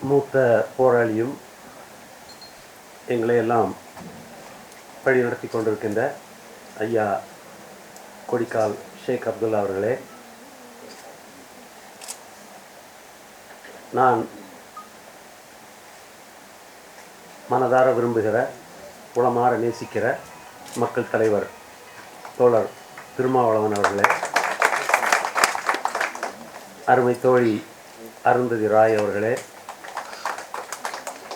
மூத்த போராளியும் எங்களை எல்லாம் வழிநடத்தி கொண்டிருக்கின்ற ஐயா கொடிக்கால் ஷேக் அப்துல்லா அவர்களே நான் மனதார விரும்புகிற உளமாற நேசிக்கிற மக்கள் தலைவர் தோழர் திருமாவளவன் அவர்களே அருமை தோழி அருந்ததி ராய் அவர்களே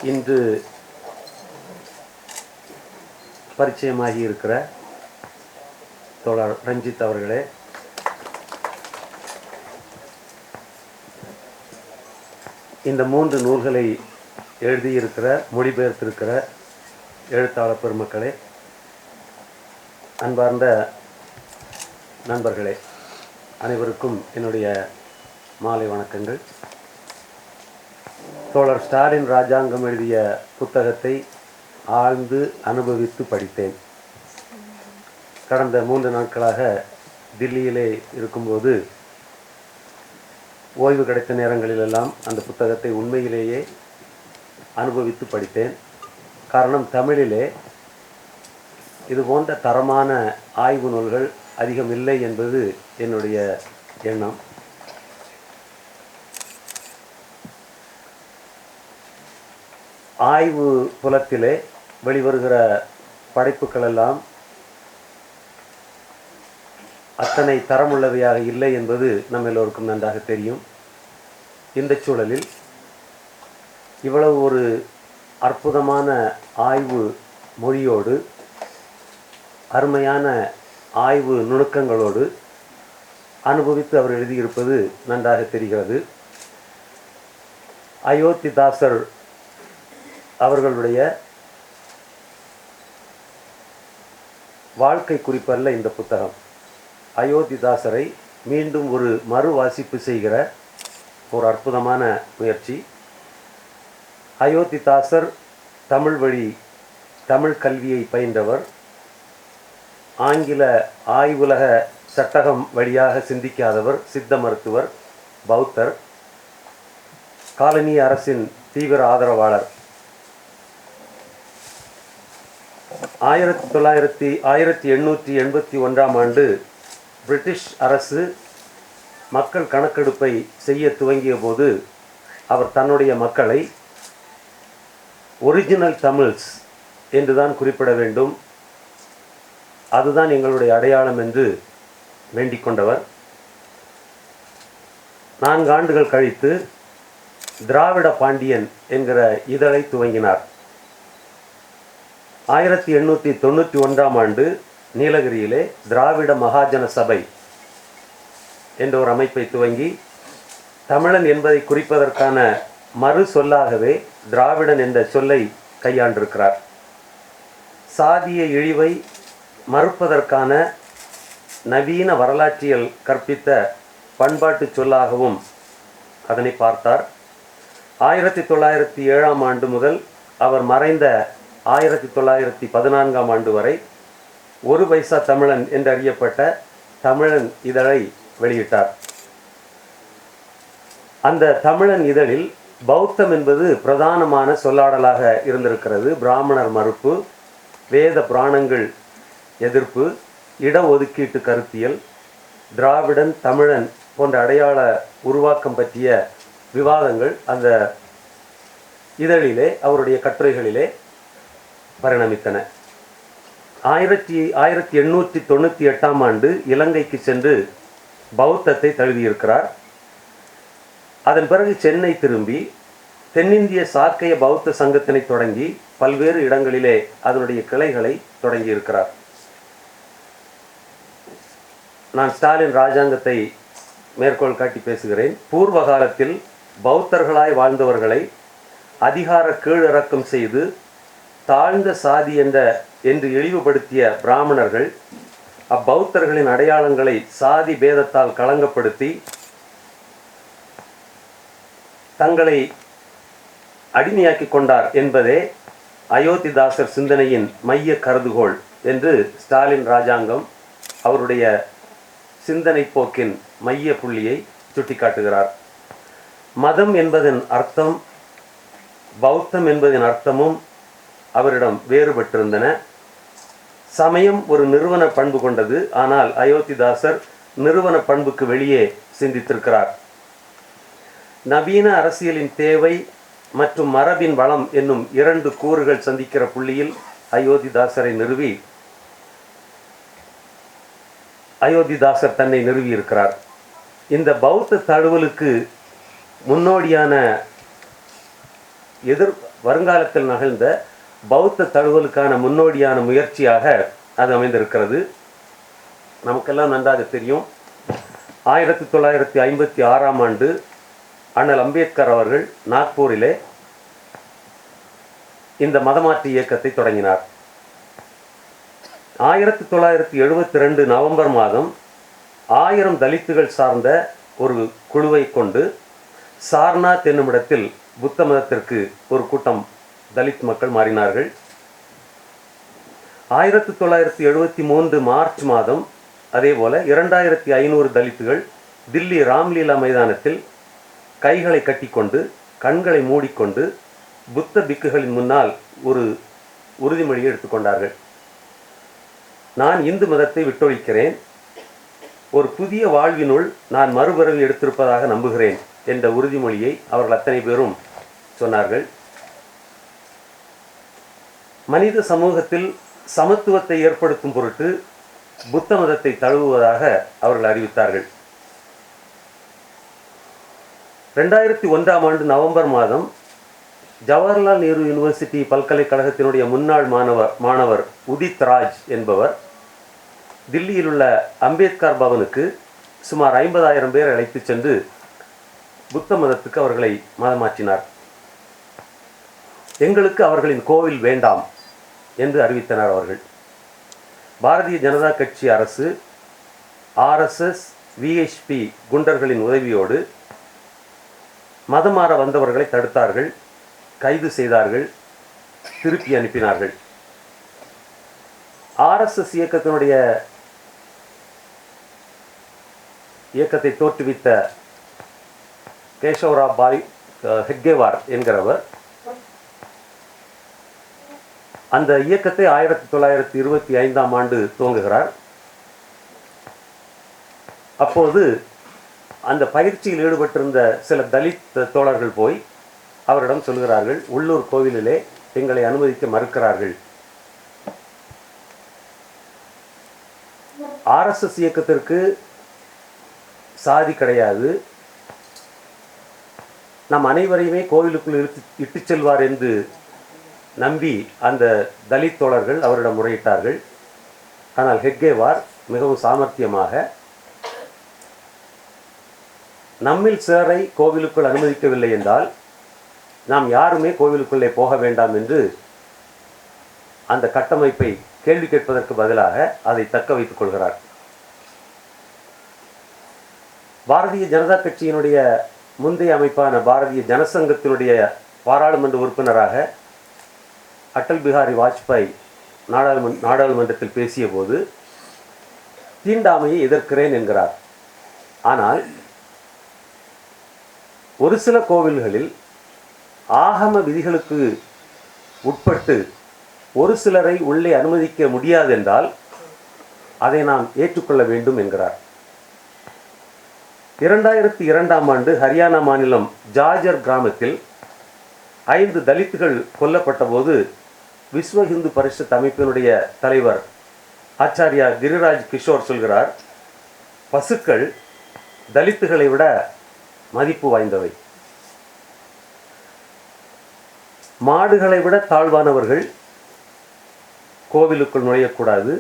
இன்று பரிச்சயமாகி இருக்கிற தோழர் ரஞ்சித் அவர்களே இந்த மூன்று நூல்களை எழுதியிருக்கிற மொழிபெயர்த்திருக்கிற எழுத்தாளர் பெருமக்களே அன்பார்ந்த நண்பர்களே அனைவருக்கும் என்னுடைய மாலை வணக்கங்கள். தோழர் ஸ்டாலின் ராஜாங்கம் எழுதிய புத்தகத்தை ஆழ்ந்து அனுபவித்து படித்தேன். கடந்த மூன்று நாட்களாக தில்லியிலே இருக்கும்போது ஓய்வு கிடைத்த நேரங்களிலெல்லாம் அந்த புத்தகத்தை உண்மையிலேயே அனுபவித்து படித்தேன். காரணம் தமிழிலே இது போன்ற தரமான ஆய்வு நூல்கள் அதிகம் இல்லை என்பது என்னுடைய எண்ணம். ஆய்வு புலத்திலே வெளிவருகிற படைப்புகள் எல்லாம் அத்தனை தரமுள்ளவையாக இல்லை என்பது நம்ம எல்லோருக்கும் நன்றாக தெரியும். இந்த சூழலில் இவ்வளவு ஒரு அற்புதமான ஆய்வு மொழியோடு அருமையான ஆய்வு நுணுக்கங்களோடு அனுபவித்து அவர் எழுதியிருப்பது நன்றாக தெரிகிறது. அயோத்திதாசர் அவர்களுடைய வாழ்க்கை குறிப்பல்ல இந்த புத்தகம். அயோத்திதாசரை மீண்டும் ஒரு மறு வாசிப்பு செய்கிற ஒரு அற்புதமான முயற்சி. அயோத்திதாசர் தமிழ் வழி தமிழ் கல்வியை பயின்றவர். ஆங்கில ஆய்வுலக சட்டகம் வழியாக சிந்திக்காதவர் சித்த மருத்துவர் பௌத்தர். காலனி அரசின் தீவிர ஆதரவாளர். ஆயிரத்தி தொள்ளாயிரத்தி ஆயிரத்தி எண்ணூற்றி எண்பத்தி ஒன்றாம் ஆண்டு பிரிட்டிஷ் அரசு மக்கள் கணக்கெடுப்பை செய்ய துவங்கிய போது அவர் தன்னுடைய மக்களை ஒரிஜினல் தமிழ்ஸ் என்றுதான் குறிப்பிட வேண்டும். அதுதான் எங்களுடைய அடையாளம் என்று வேண்டிக் கொண்டவர். நான்கு ஆண்டுகள் கழித்து திராவிட பாண்டியன் என்கிற இதழை துவங்கினார். ஆயிரத்தி எண்ணூற்றி தொண்ணூற்றி ஒன்றாம் ஆண்டு நீலகிரியிலே திராவிட மகாஜன சபை என்ற ஒரு அமைப்பை துவங்கி தமிழன் என்பதை குறிப்பதற்கான மறு சொல்லாகவே திராவிடன் என்ற சொல்லை கையாண்டிருக்கிறார். சாதிய இழிவை மறுப்பதற்கான நவீன வரலாற்றியல் கற்பித்த பண்பாட்டு சொல்லாகவும் அதனை பார்த்தார். ஆயிரத்தி தொள்ளாயிரத்தி ஏழாம் ஆண்டு முதல் அவர் மறைந்த ஆயிரத்தி தொள்ளாயிரத்தி பதினான்காம் ஆண்டு வரை ஒரு பைசா தமிழன் என்று அறியப்பட்ட தமிழன் இதழை வெளியிட்டார். அந்த தமிழன் இதழில் பௌத்தம் என்பது பிரதானமான சொல்லாடலாக இருந்திருக்கிறது. பிராமணர் மறுப்பு வேத புராணங்கள் எதிர்ப்பு இடஒதுக்கீட்டு கருத்தியல் திராவிடன் தமிழன் போன்ற அடையாள உருவாக்கம் பற்றிய விவாதங்கள் அந்த இதழிலே அவருடைய கட்டுரைகளிலே பரிணமித்தன. ஆயிரத்தி ஆயிரத்தி எண்ணூற்றி தொண்ணூற்றி எட்டாம் ஆண்டு இலங்கைக்கு சென்று பௌத்தத்தை தழுவியிருக்கிறார். அதன் பிறகு சென்னை திரும்பி தென்னிந்திய சாக்கைய பௌத்த சங்கத்தினை தொடங்கி பல்வேறு இடங்களிலே அதனுடைய கிளைகளை தொடங்கியிருக்கிறார். நான் ஸ்டாலின் ராஜாங்கத்தை மேற்கோள் காட்டி பேசுகிறேன். பூர்வ காலத்தில் பௌத்தர்களாய் வாழ்ந்தவர்களை அதிகார கீழிறக்கம் செய்து தாழ்ந்த சாதி என்ற என்று இழிவுபடுத்திய பிராமணர்கள் அப்பௌத்தர்களின் அடையாளங்களை சாதி பேதத்தால் களங்கப்படுத்தி தங்களை அடிமையாக்கி கொண்டார் என்பதே அயோத்திதாசர் சிந்தனையின் மைய கருதுகோள் என்று ஸ்டாலின் ராஜாங்கம் அவருடைய சிந்தனை போக்கின் மைய புள்ளியை சுட்டிக்காட்டுகிறார். மதம் என்பதன் அர்த்தம் பௌத்தம் என்பதின் அர்த்தமும் அவரிடம் வேறுபட்டிருந்தன. சமயம் ஒரு நிறுவன பண்பு கொண்டது. ஆனால் அயோத்திதாசர் நிறுவன பண்புக்கு வெளியே சிந்தித்திருக்கிறார். நவீன அரசியலின் தேவை மற்றும் மரபின் வளம் என்னும் இரண்டு கூறுகள் சந்திக்கிற புள்ளியில் அயோத்திதாசரை நிறுவி அயோத்திதாசர் தன்னை நிறுவியிருக்கிறார். இந்த பௌத்த தழுவலுக்கு முன்னோடியான எதிர் வருங்காலத்தில் நகழ்ந்த பௌத்த தழுவலுக்கான முன்னோடியான முயற்சியாக அது அமைந்திருக்கிறது. நமக்கெல்லாம் நன்றாக தெரியும். ஆயிரத்தி தொள்ளாயிரத்தி ஐம்பத்தி ஆறாம் ஆண்டு அண்ணல் அம்பேத்கர் அவர்கள் நாக்பூரிலே இந்த மதமாற்று இயக்கத்தை தொடங்கினார். ஆயிரத்தி தொள்ளாயிரத்தி எழுபத்தி ரெண்டு நவம்பர் மாதம் ஆயிரம் தலித்துகள் சார்ந்த ஒரு குழுவை கொண்டு சார்நாத் என்னுமிடத்தில் புத்த மதத்திற்கு ஒரு கூட்டம் தலித் மக்கள் மாறினார்கள். ஆயிரத்தி தொள்ளாயிரத்தி எழுபத்தி மூன்று மார்ச் மாதம் அதே போல இரண்டாயிரத்தி ஐநூறு தலித்துகள் தில்லி ராம்லீலா மைதானத்தில் கைகளை கட்டிக்கொண்டு கண்களை மூடிக்கொண்டு புத்த பிக்குகளின் முன்னால் ஒரு உறுதிமொழியை எடுத்துக்கொண்டார்கள். நான் இந்து மதத்தை விட்டொழிக்கிறேன். ஒரு புதிய வாழ்வினுள் நான் மறுபிறவி எடுத்திருப்பதாக நம்புகிறேன் என்ற உறுதிமொழியை அவர்கள் அத்தனை பேரும் சொன்னார்கள். மனித சமூகத்தில் சமத்துவத்தை ஏற்படுத்தும் பொருட்டு புத்த மதத்தை தழுவுவதாக அவர்கள் அறிவித்தார்கள். ரெண்டாயிரத்தி ஒன்றாம் ஆண்டு நவம்பர் மாதம் ஜவஹர்லால் நேரு யூனிவர்சிட்டி பல்கலைக்கழகத்தினுடைய முன்னாள் மாணவர் மாணவர் உதித் ராஜ் என்பவர் தில்லியில் உள்ள அம்பேத்கர் பவனுக்கு சுமார் ஐம்பதாயிரம் பேர் அழைத்து சென்று புத்த மதத்துக்கு அவர்களை மதமாற்றினார். எங்களுக்கு அவர்களின் கோவில் வேண்டாம். என்று அறிவித்தனர் அவர்கள். பாரதிய ஜனதா கட்சி அரசு ஆர்எஸ்எஸ் விஹெச்பி குண்டர்களின் உதவியோடு மதமாற வந்தவர்களை தடுத்தார்கள் கைது செய்தார்கள் திருப்பி அனுப்பினார்கள். ஆர்எஸ்எஸ் இயக்கத்தினுடைய இயக்கத்தை தோற்றுவித்த கேசவராவ் பாய் ஹெக்கேவார் என்கிறவர் அந்த இயக்கத்தை ஆயிரத்தி தொள்ளாயிரத்தி இருபத்தி ஐந்தாம் ஆண்டு துவங்குகிறார். அப்போது அந்த பயிற்சியில் ஈடுபட்டிருந்த சில தலித் தோழர்கள் போய் அவரிடம் சொல்கிறார்கள் உள்ளூர் கோவிலிலே எங்களை அனுமதிக்க மறுக்கிறார்கள். ஆர்எஸ்எஸ் இயக்கத்திற்கு சாதி கிடையாது. நம் அனைவரையுமே கோவிலுக்குள் இழுத்து இட்டுச் செல்வார் என்று நம்பி அந்த தலித் தோழர்கள் அவரிடம் முறையிட்டார்கள். ஆனால் ஹெக்கேவார் மிகவும் சாமர்த்தியமாக நம்மில் சிலரை கோவிலுக்குள் அனுமதிக்கவில்லை என்றால் நாம் யாருமே கோவிலுக்குள்ளே போக வேண்டாம் என்று அந்த கட்டமைப்பை கேள்வி கேட்பதற்கு பதிலாக அதை தக்க வைத்துக் கொள்கிறார். பாரதிய ஜனதா கட்சியினுடைய முந்தைய அமைப்பான பாரதிய ஜனசங்கத்தினுடைய பாராளுமன்ற உறுப்பினராக அட்டல் பிஹாரி வாஜ்பாய் நாடாளுமன் நாடாளுமன்றத்தில் பேசியபோது தீண்டாமையை எதிர்க்கிறேன் என்கிறார். ஆனால் ஒரு சில கோவில்களில் ஆகம விதிகளுக்கு உட்பட்டு ஒரு சிலரை உள்ளே அனுமதிக்க முடியாது என்றால் அதை நாம் ஏற்றுக்கொள்ள வேண்டும் என்கிறார். இரண்டாயிரத்தி இரண்டாம் ஆண்டு ஹரியானா மாநிலம் ஜார்ஜர் கிராமத்தில் ஐந்து தலித்துகள் கொல்லப்பட்ட போது விஸ்வ ஹிந்து பரிஷத் அமைப்பினுடைய தலைவர் ஆச்சாரியா கிரிராஜ் கிஷோர் சொல்கிறார் பசுக்கள் தலித்துகளை விட மதிப்பு வாய்ந்தவை. மாடுகளை விட தாழ்வானவர்கள் கோவிலுக்குள் நுழையக்கூடாது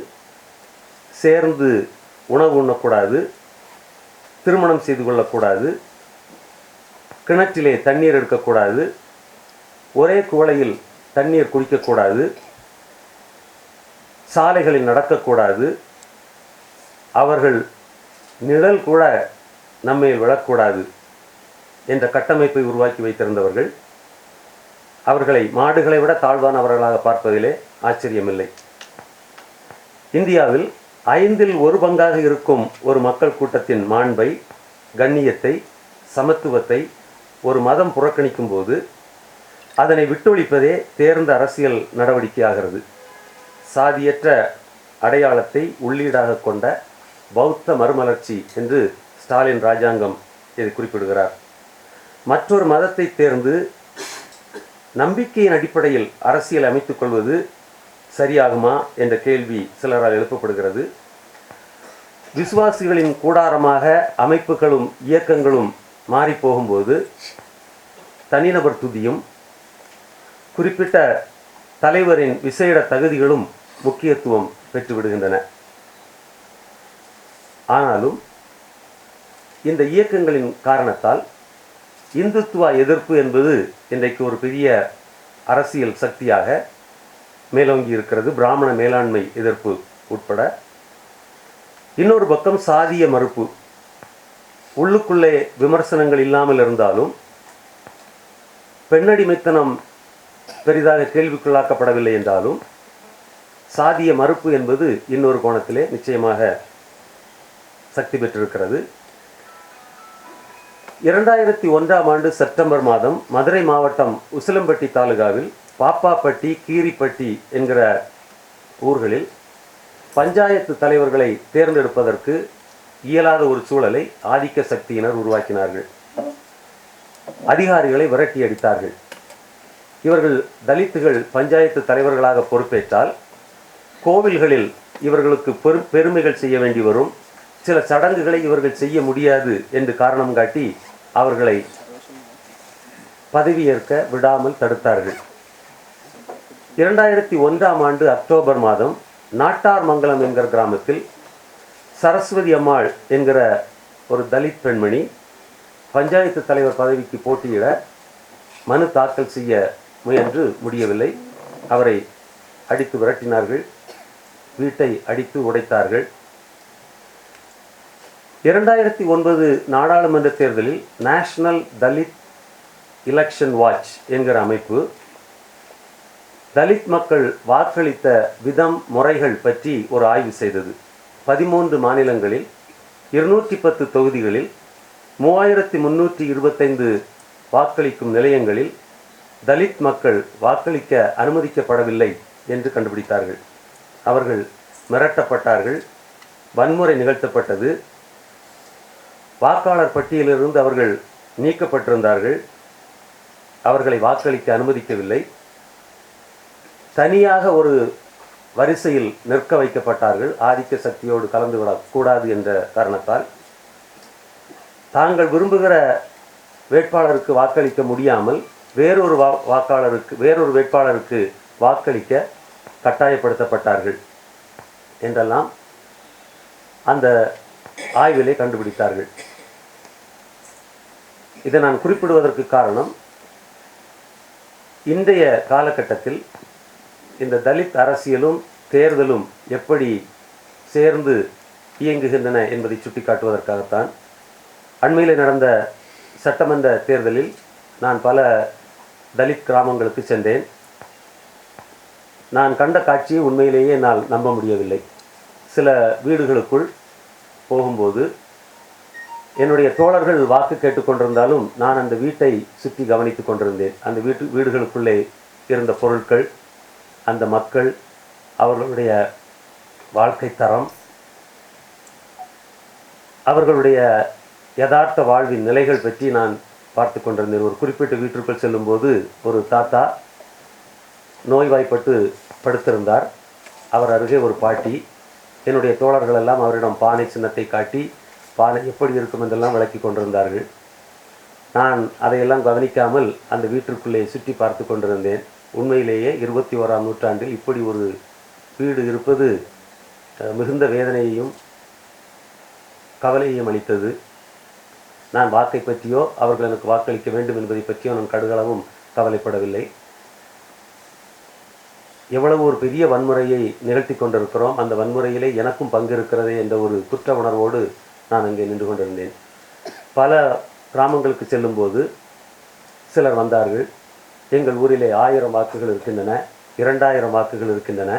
சேர்ந்து உணவு உண்ணக்கூடாது திருமணம் செய்து கொள்ளக்கூடாது கிணற்றிலே தண்ணீர் எடுக்கக்கூடாது ஒரே குவளையில் தண்ணீர் குடிக்கக்கூடாது. சாலைகளில் நடக்கக்கூடாது. அவர்கள் நிழல் கூட நம்மை விழக்கூடாது என்ற கட்டமைப்பை உருவாக்கி வைத்திருந்தவர்கள். அவர்களை மாடுகளை விட தாழ்வானவர்களாக பார்ப்பதிலே ஆச்சரியமில்லை. இந்தியாவில் ஐந்தில் ஒரு பங்காக இருக்கும் ஒரு மக்கள் கூட்டத்தின் மாண்பை கண்ணியத்தை சமத்துவத்தை ஒரு மதம் புறக்கணிக்கும் போது அதனை விட்டொழிப்பதே தேர்ந்த அரசியல் நடவடிக்கையாகிறது. சாதியற்ற அடையாளத்தை உள்ளீடாக கொண்ட பௌத்த மறுமலர்ச்சி என்று ஸ்டாலின் ராஜாங்கம் இதை குறிப்பிடுகிறார். மற்றொரு மதத்தை தேர்ந்து நம்பிக்கையின் அடிப்படையில் அரசியல் அமைத்துக் கொள்வது சரியாகுமா என்ற கேள்வி சிலரால் எழுப்பப்படுகிறது. விசுவாசிகளின் கூடாரமாக அமைப்புகளும் இயக்கங்களும் மாறிப்போகும்போது தனிநபர் துதியும் குறிப்பிட்ட தலைவரின் விசேட தகுதிகளும் முக்கியத்துவம் பெற்றுவிடுகின்றன. ஆனாலும் இந்த இயக்கங்களின் காரணத்தால் இந்துத்துவ எதிர்ப்பு என்பது இன்றைக்கு ஒரு பெரிய அரசியல் சக்தியாக மேலோங்கி இருக்கிறது. பிராமண மேலாண்மை எதிர்ப்பு உட்பட. இன்னொரு பக்கம் சாதிய மறுப்பு. உள்ளுக்குள்ளே விமர்சனங்கள் இல்லாமல் இருந்தாலும் பெண்ணடிமைத்தனம் பெரிதாக கேள்விக்குள்ளாக்கப்படவில்லை என்றாலும் சாதிய மறுப்பு என்பது இன்னொரு கோணத்திலே நிச்சயமாக சக்தி பெற்றிருக்கிறது. இரண்டாயிரத்தி ஒன்றாம் ஆண்டு செப்டம்பர் மாதம் மதுரை மாவட்டம் உசிலம்பட்டி தாலுகாவில் பாப்பாப்பட்டி கீரிப்பட்டி என்கிற ஊர்களில் பஞ்சாயத்து தலைவர்களை தேர்ந்தெடுப்பதற்கு இயலாத ஒரு சூழலை ஆதிக்க சக்தியினர் உருவாக்கினார்கள். அதிகாரிகளை விரட்டி அடித்தார்கள். இவர்கள் தலித்துகள் பஞ்சாயத்து தலைவர்களாக பொறுப்பேற்றால் கோவில்களில் இவர்களுக்கு பெரு பெருமைகள் செய்ய வேண்டி வரும். சில சடங்குகளை இவர்கள் செய்ய முடியாது என்று காரணம் காட்டி அவர்களை பதவியேற்க விடாமல் தடுத்தார்கள். இரண்டாயிரத்தி ஒன்றாம் ஆண்டு அக்டோபர் மாதம் நாட்டார் மங்கலம் என்கிற கிராமத்தில் சரஸ்வதி அம்மாள் என்கிற ஒரு தலித் பெண்மணி பஞ்சாயத்து தலைவர் பதவிக்கு போட்டியிட மனு தாக்கல் செய்ய முயன்று முடியவில்லை. அவரை அடித்து விரட்டினார்கள். வீட்டை அடித்து உடைத்தார்கள். இரண்டாயிரத்தி ஒன்பது நாடாளுமன்ற தேர்தலில் நேஷனல் தலித் எலெக்ஷன் வாட்ச் என்கிற அமைப்பு தலித் மக்கள் வாக்களித்த விதம் முறைகள் பற்றி ஒரு ஆய்வு செய்தது. பதிமூன்று மாநிலங்களில் இருநூற்றி பத்து தொகுதிகளில் மூவாயிரத்தி முன்னூற்றி இருபத்தைந்து வாக்களிக்கும் நிலையங்களில் தலித் மக்கள் வாக்களிக்க அனுமதிக்கப்படவில்லை என்று கண்டுபிடித்தார்கள். அவர்கள் மிரட்டப்பட்டார்கள். வன்முறை நிகழ்த்தப்பட்டது. வாக்காளர் பட்டியலிலிருந்து அவர்கள் நீக்கப்பட்டிருந்தார்கள். அவர்களை வாக்களிக்க அனுமதிக்கவில்லை. தனியாக ஒரு வரிசையில் நிற்க வைக்கப்பட்டார்கள். ஆதிக்க சக்தியோடு கலந்து விடக்கூடாது என்ற காரணத்தால். தாங்கள் விரும்புகிற வேட்பாளருக்கு வாக்களிக்க முடியாமல் வேறொரு வா வாக்காளருக்கு வேறொரு வேட்பாளருக்கு வாக்களிக்க கட்டாயப்படுத்தப்பட்டார்கள் என்றெல்லாம் அந்த ஆய்விலே கண்டுபிடித்தார்கள். இதை நான் குறிப்பிடுவதற்கு காரணம் இன்றைய காலகட்டத்தில் இந்த தலித் அரசியலும் தேர்தலும் எப்படி சேர்ந்து இயங்குகின்றன என்பதை சுட்டிக்காட்டுவதற்காகத்தான் அண்மையில் நடந்த சட்டமன்ற தேர்தலில் நான் பல தலித் கிராமங்களுக்கு சென்றேன். நான் கண்ட காட்சியை உண்மையிலேயே என்னால் நம்ப முடியவில்லை. சில வீடுகளுக்குள் போகும்போது என்னுடைய தோழர்கள் வாக்கு கேட்டுக்கொண்டிருந்தாலும் நான் அந்த வீட்டை சுற்றி கவனித்துக் கொண்டிருந்தேன். அந்த வீட்டு வீடுகளுக்குள்ளே இருந்த பொருட்கள் அந்த மக்கள் அவர்களுடைய வாழ்க்கை தரம் அவர்களுடைய யதார்த்த வாழ்வின் நிலைகள் பற்றி நான் பார்த்து கொண்டிருந்தேன் ஒரு குறிப்பிட்ட வீட்டிற்குள் செல்லும்போது ஒரு தாத்தா நோய்வாய்ப்பட்டு படுத்திருந்தார். அவர் அருகே ஒரு பாட்டி என்னுடைய தோழர்கள் எல்லாம் அவரிடம் பானை சின்னத்தை காட்டி பானை எப்படி இருக்கும் என்றெல்லாம் விளக்கி கொண்டிருந்தார்கள். நான் அதையெல்லாம் கவனிக்காமல் அந்த வீட்டிற்குள்ளே சுற்றி பார்த்து கொண்டிருந்தேன். உண்மையிலேயே இருபத்தி ஓராம் நூற்றாண்டில் இப்படி ஒரு வீடு இருப்பது மிகுந்த வேதனையையும் கவலையையும் அளித்தது. நான் வாக்கை பற்றியோ அவர்கள் எனக்கு வாக்களிக்க வேண்டும் என்பதை பற்றியோ நான் கடுகளவும் கவலைப்படவில்லை. எவ்வளவு ஒரு பெரிய வன்முறையை நிகழ்த்தி கொண்டிருக்கிறோம் அந்த வன்முறையிலே எனக்கும் பங்கு இருக்கிறதே என்ற ஒரு குற்ற உணர்வோடு நான் அங்கே நின்று கொண்டிருந்தேன். பல கிராமங்களுக்கு செல்லும்போது சிலர் வந்தார்கள். எங்கள் ஊரிலே ஆயிரம் வாக்குகள் இருக்கின்றன இரண்டாயிரம் வாக்குகள் இருக்கின்றன.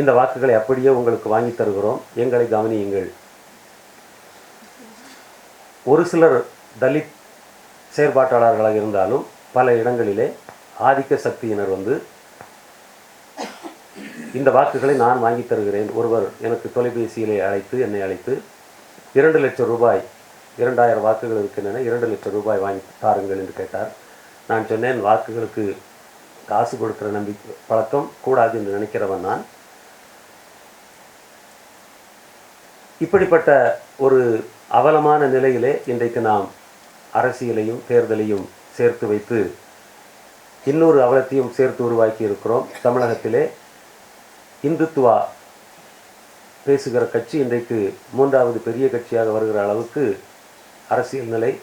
இந்த வாக்குகளை அப்படியே உங்களுக்கு வாங்கி தருகிறோம். எங்களை கவனியுங்கள். ஒரு சிலர் தலித் செயற்பாட்டாளர்களாக இருந்தாலும் பல இடங்களிலே ஆதிக்க சக்தியினர் வந்து இந்த வாக்குகளை நான் வாங்கி தருகிறேன். ஒருவர் எனக்கு தொலைபேசியிலே அழைத்து என்னை அழைத்து இரண்டு லட்சம் ரூபாய் இரண்டாயிரம் வாக்குகள் இருக்கின்றன இரண்டு லட்சம் ரூபாய் வாங்கி தாருங்கள் என்று கேட்டார். நான் சொன்னேன் வாக்குகளுக்கு காசு கொடுக்கிற நம்பிக்கை பழக்கம் கூடாது என்று நினைக்கிறவன் நான். இப்படிப்பட்ட ஒரு அவலமான நிலையிலே இன்றைக்கு நாம் அரசியலையும் தேர்தலையும் சேர்த்து வைத்து இன்னொரு அவலத்தையும் சேர்த்து உருவாக்கி இருக்கிறோம். தமிழகத்திலே இந்துத்துவா பேசுகிற கட்சி இன்றைக்கு மூன்றாவது பெரிய கட்சியாக வருகிற அளவுக்கு அரசியல் நிலை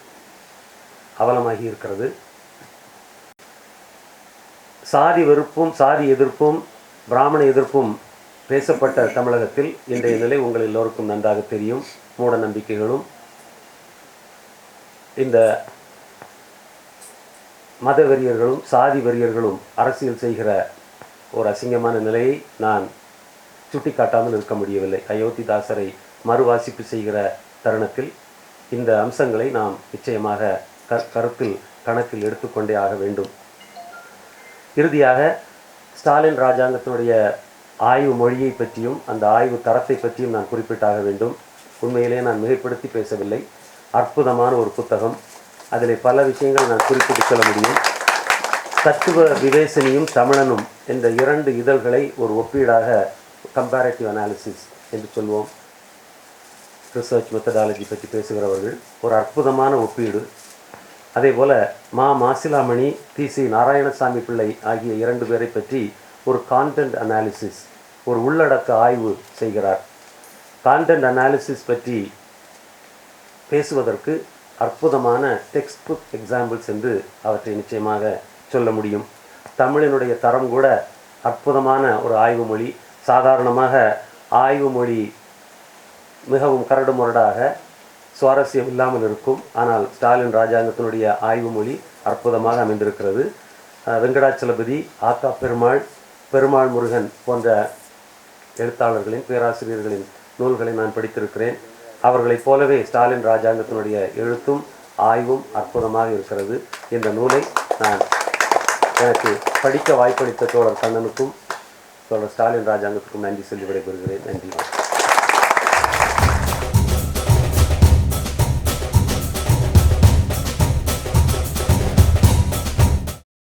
அவலமாகி இருக்கிறது. சாதி வெறுப்பும் சாதி எதிர்ப்பும் பிராமண எதிர்ப்பும் பேசப்பட்ட தமிழகத்தில் இன்றைய நிலை உங்கள் எல்லோருக்கும் நன்றாக தெரியும். மூட நம்பிக்கைகளும் இந்த மத வெறியர்களும் சாதி வெறியர்களும் அரசியல் செய்கிற ஒரு அசிங்கமான நிலையை நான் சுட்டிக்காட்டாமல் இருக்க முடியவில்லை. அயோத்திதாசரை மறுவாசிப்பு செய்கிற தருணத்தில் இந்த அம்சங்களை நாம் நிச்சயமாக க கருத்தில் கணக்கில் எடுத்துக்கொண்டே ஆக வேண்டும். இறுதியாக ஸ்டாலின் ராஜாங்கத்தினுடைய ஆய்வு மொழியை பற்றியும் அந்த ஆய்வு தரத்தை பற்றியும் நான் குறிப்பிட்டாக வேண்டும். உண்மையிலே நான் மிகைப்படுத்தி பேசவில்லை. அற்புதமான ஒரு புத்தகம். அதில் பல விஷயங்களை நான் குறிப்பிட்டு சொல்ல முடியும். தத்துவ விவேசனியும் தமிழனும் என்ற இரண்டு இதழ்களை ஒரு ஒப்பீடாக கம்பேரட்டிவ் அனாலிசிஸ் என்று சொல்வோம். ரிசர்ச் மெத்தடாலஜி பற்றி பேசுகிறவர்கள். ஒரு அற்புதமான ஒப்பீடு. அதே போல் மா மாசிலாமணி தி சி நாராயணசாமி பிள்ளை ஆகிய இரண்டு பேரை பற்றி ஒரு கான்டென்ட் அனாலிசிஸ் ஒரு உள்ளடக்க ஆய்வு செய்கிறார். கான்டென்ட் அனாலிசிஸ் பற்றி பேசுவதற்கு அற்புதமான டெக்ஸ்ட் புக் எக்ஸாம்பிள்ஸ் என்று அவற்றை நிச்சயமாக சொல்ல முடியும். தமிழினுடைய தரம் கூட அற்புதமான ஒரு ஆய்வு மொழி. சாதாரணமாக ஆய்வு மொழி மிகவும் கரடு முரடாக சுவாரஸ்யம் இல்லாமல் இருக்கும். ஆனால் ஸ்டாலின் ராஜாங்கத்தினுடைய ஆய்வு மொழி அற்புதமாக அமைந்திருக்கிறது. வெங்கடாச்சலபதி ஆக்கா பெருமாள் பெருமாள் முருகன் போன்ற எழுத்தாளர்களின் பேராசிரியர்களின் நூல்களை நான் படித்திருக்கிறேன். அவர்களைப் போலவே ஸ்டாலின் ராஜாங்கத்தினுடைய எழுத்தும் ஆய்வும் அற்புதமாக இருக்கிறது. இந்த நூலை நான் எனக்கு படிக்க வாய்ப்பளித்த தோழர் கண்ணனுக்கும் தோழர் ஸ்டாலின் ராஜாங்கத்துக்கும் நன்றி சொல்லி விடைபெறுகிறேன். நன்றி